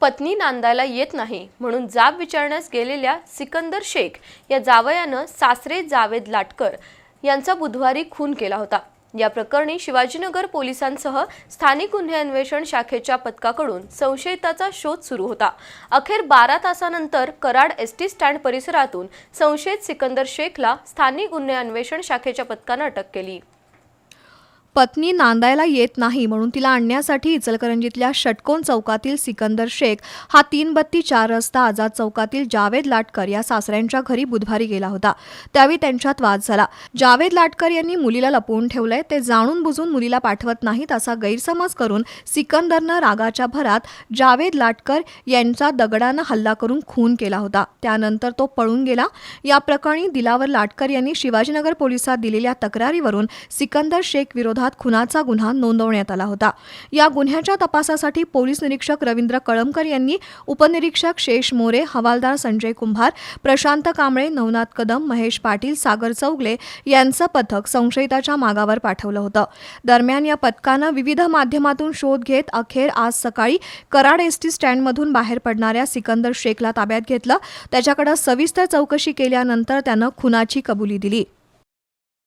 पत्नी नांदायला येत नाही म्हणून जाब विचारण्यास गेलेल्या सिकंदर शेख या जावयानं सासरे जावेद लाटकर यांचा बुधवारी खून केला होता. या प्रकरणी शिवाजीनगर पोलिसांसह स्थानिक गुन्हे अन्वेषण शाखेच्या पथकाकडून संशयिताचा शोध सुरू होता. अखेर बारा तासानंतर कराड एस टी स्टँड परिसरातून संशयित सिकंदर शेखला स्थानिक गुन्हे अन्वेषण शाखेच्या पथकानं अटक केली. पत्नी नांदायला येत नाही म्हणून तिला आणण्यासाठी इचलकरंजीतल्या षटकोन चौकातील सिकंदर शेख हा तीन बत्ती चार रस्ता आझाद चौकातील जावेद लाटकर या सासऱ्यांच्या घरी बुधवारी गेला होता. त्यावेळी त्यांच्यात वाद झाला. जावेद लाटकर यांनी मुलीला लपवून ठेवलंय. ते जाणून बुजून मुलीला पाठवत नाहीत असा गैरसमज करून सिकंदरनं रागाच्या भरात जावेद लाटकर यांचा दगडानं हल्ला करून खून केला होता. त्यानंतर तो पळून गेला. या प्रकरणी दिलावर लाटकर यांनी शिवाजीनगर पोलिसात दिलेल्या तक्रारीवरून सिकंदर शेख विरोधात खुनाचा गुन्हा नोंदवण्यात आला होता. या गुन्ह्याच्या तपासासाठी पोलीस निरीक्षक रवींद्र कळमकर यांनी उपनिरीक्षक शेष मोरे हवालदार संजय कुंभार प्रशांत कांबळे नवनाथ कदम महेश पाटील सागर चौगले यांचं पथक संशयिताच्या मागावर पाठवलं होतं. दरम्यान या पथकानं विविध माध्यमातून शोध घेत अखेर आज सकाळी कराड एस टी स्टँडमधून बाहेर पडणाऱ्या सिकंदर शेखला ताब्यात घेतलं. त्याच्याकडे सविस्तर चौकशी केल्यानंतर त्यानं खुनाची कबुली दिली.